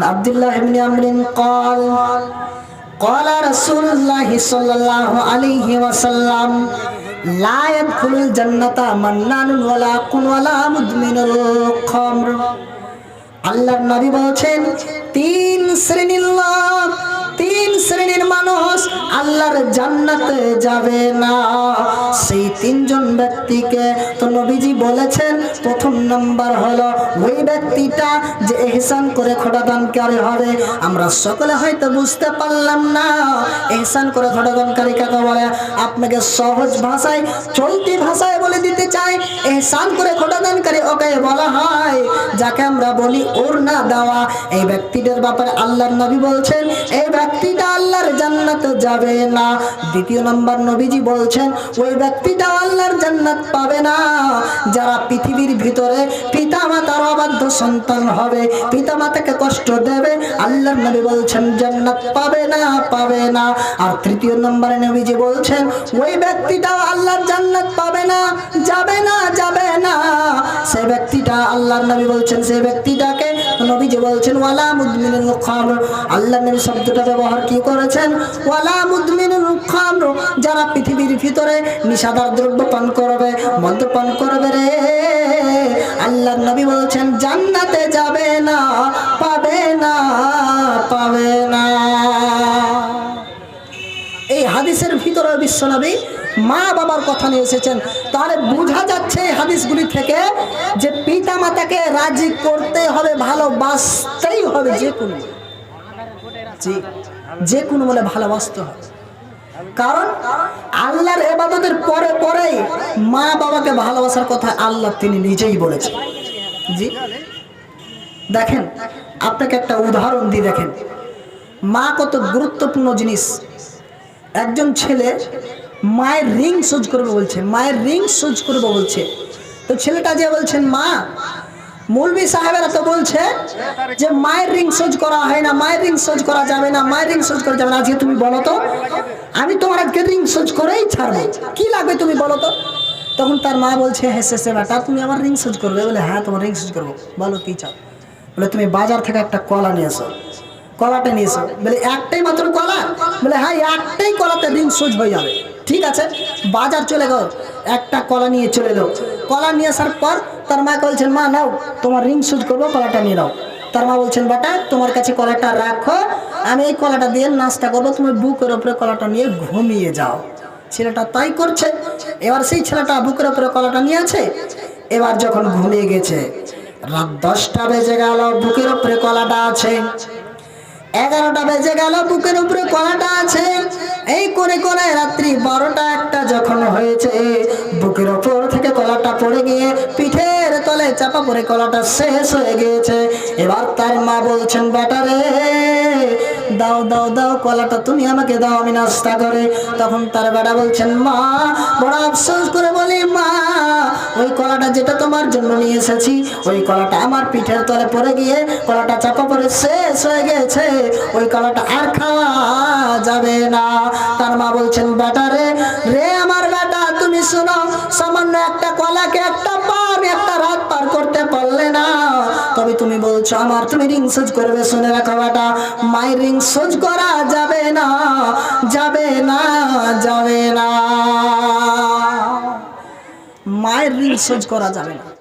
عن عبد الله بن عمرو قال قال رسول الله صلى الله عليه وسلم لا يدخل الجنة منان ولا قن ولا مدمن الخمر আল্লাহর নবী বলছেন তিন শ্রেণীর লোক তিন শ্রেণীর মানুষ আল্লাহর জান্নাতে যাবে না সেই তিনজন ব্যক্তিকে তো নবীজি বলেছেন প্রথম নাম্বার হলো ওই ব্যক্তিটা যে এহসান করে খোটাদানকারী হবে। আমরা সকলে হয়তো বুঝতে পারলাম না। এহসান করে খোটাদানকারী কাকে বলে? আপনাকে সহজ ভাষায়, চলতি ভাষায় বলে দিতে চাই। এহসান করে খোটাদানকারী ওকে বলা হয়, যাকে আমরা বলি ওর না দেওয়া। এই ব্যক্তিদের ব্যাপারে আল্লাহর নবী বলছেন এই ব্যক্তিটা আল্লাহর জান্নাতে যাবে না। দ্বিতীয় নম্বর নবীজি বলছেন, ওই ব্যক্তিটা আল্লাহর জান্নাত পাবে না। যারা পৃথিবীর ভিতরে পিতা মাতার অবাধ্য সন্তান হবে, পিতা মাতাকে কষ্ট দেবে, আল্লাহর নবী বলছেন, জান্নাত পাবে না পাবে না। আর তৃতীয় নম্বরে নবীজি বলছেন, ওই ব্যক্তিটাও আল্লাহর জান্নাত পাবে না, যাবে না যাবে না। সে ব্যক্তিটা, আল্লাহর নবী বলছেন সেই ব্যক্তিটাকে নবীজি বলছেন, ওয়ালা মুদমিনুল খামর। আল্লাহ নবী শব্দটা ব্যবহার কি করেছেন? ওয়ালা মুদমিনুল খামর। যারা পৃথিবীর ভিতরে নিশাদার দ্রব্য পান করবে মদ্যপান করবে রে। আল্লাহ নবী বলছেন জান্নাতে যাবে না, পাবে না পাবে না। এই হাদিসের ভিতরে বিশ্বনবী মা বাবার কথা নিয়ে এসেছেন। তাহলে বোঝা যাচ্ছে এই হাদিসগুলি থেকে যে পিতা মাতাকে রাজি করতে হবে, ভালোবাসতেই হবে যে কোনো। যে কোনো বলে ভালোবাসতে হবে। কারণ আল্লাহর এবাদতের পরে পরেই মা বাবাকে ভালোবাসার কথা আল্লাহ তিনি নিজেই বলেছেন। জি। দেখেন, আপনাকে একটা উদাহরণ দিই দেখেন। মা কত গুরুত্বপূর্ণ জিনিস। একজন ছেলে মায়ের রিং সুজ করবে বলছে, মায়ের রিং সুজ করবে বলছে। তো ছেলেটা যে বলছেন, মা মৌলবি সাহেবেরা তো বলছে যে মায়ের রিং সোজ করা হয় না, মায়ের রিং সোজ করা যাবে না, মায়ের রিং সোজ করা যাবে না। আজকে তুমি বলো তো, আমি তোমার আজকে রিং সোজ করেই ছাড়বো। কি লাগবে তুমি বলো তো? তখন তার মা বলছে হ্যাঁ সে বেটা তুমি আমার রিং সোজ করবে। বলে হ্যাঁ তোমার রিং সোজ করব। বলো, কি চাও? বলে, তুমি বাজার থেকে একটা কলা নিয়ে এসো। কলাটা নিয়ে এসো। বলে, একটাই মাত্র কলা? বলে হ্যাঁ একটাই কলাতে রিং সোজ হয়ে যাবে। ঠিক আছে, বাজার চলে গেল, একটা কলা নিয়ে চলে এলো। কলা নিয়ে আসার পর তার মা বলছেন, মা, নাও, তোমার রিং সুজ করব, কলাটা নিয়ে নাও। তার মা বলছেন বাটা তোমার কাছে কলাটা রাখো, আমি এই কলাটা দিয়ে নাস্তা করব, তুমি বুকের ওপরে কলাটা নিয়ে ঘুমিয়ে যাও। ছেলেটা তাই করছে। এবার সেই ছেলেটা বুকের ওপরে কলাটা নিয়ে আছে এবার যখন ঘুমিয়ে গেছে, রাত দশটা বেজে গেল, বুকের উপরে কলাটা আছে। এগারোটা বেজে গেল, বুকের উপরে কলাটা আছে। এই করে করে রাত্রি বারোটা একটা যখন হয়েছে, বুকের ওপর থেকে কলাটা পড়ে গিয়ে পিঠের তলে চাপা পড়ে কলাটা শেষ হয়ে গিয়েছে। এবার তার মা বলছেন বেটারে দাও দাও দাও, কলাটা তুমি আমাকে দাও, আমি নাস্তা করে। তখন তার বেটা বলছেন, মা, বড় আফসোস করে বলি, মা, ওই কলাটা যেটা তোমার জন্য নিয়ে এসেছি, ওই কলাটা আমার পিঠের তলে পড়ে গিয়ে, কলাটা চাপা পড়ে শেষ হয়ে গেছে, ওই কলাটা আর খাওয়া যাবে না। তার মা বলছেন, বেটা রে রে আমার বেটা, তুমি শোনো, সামান্য একটা কলাকে একটা পা আমি একটা রাত তুমি বলছো, আমার তুমি রিং সোজ করবে, শুনে রাখো বাটা। মায়ের রিং সোজ করা যাবে না যাবে না যাবে না। মায়ের রিং সোজ করা যাবে না।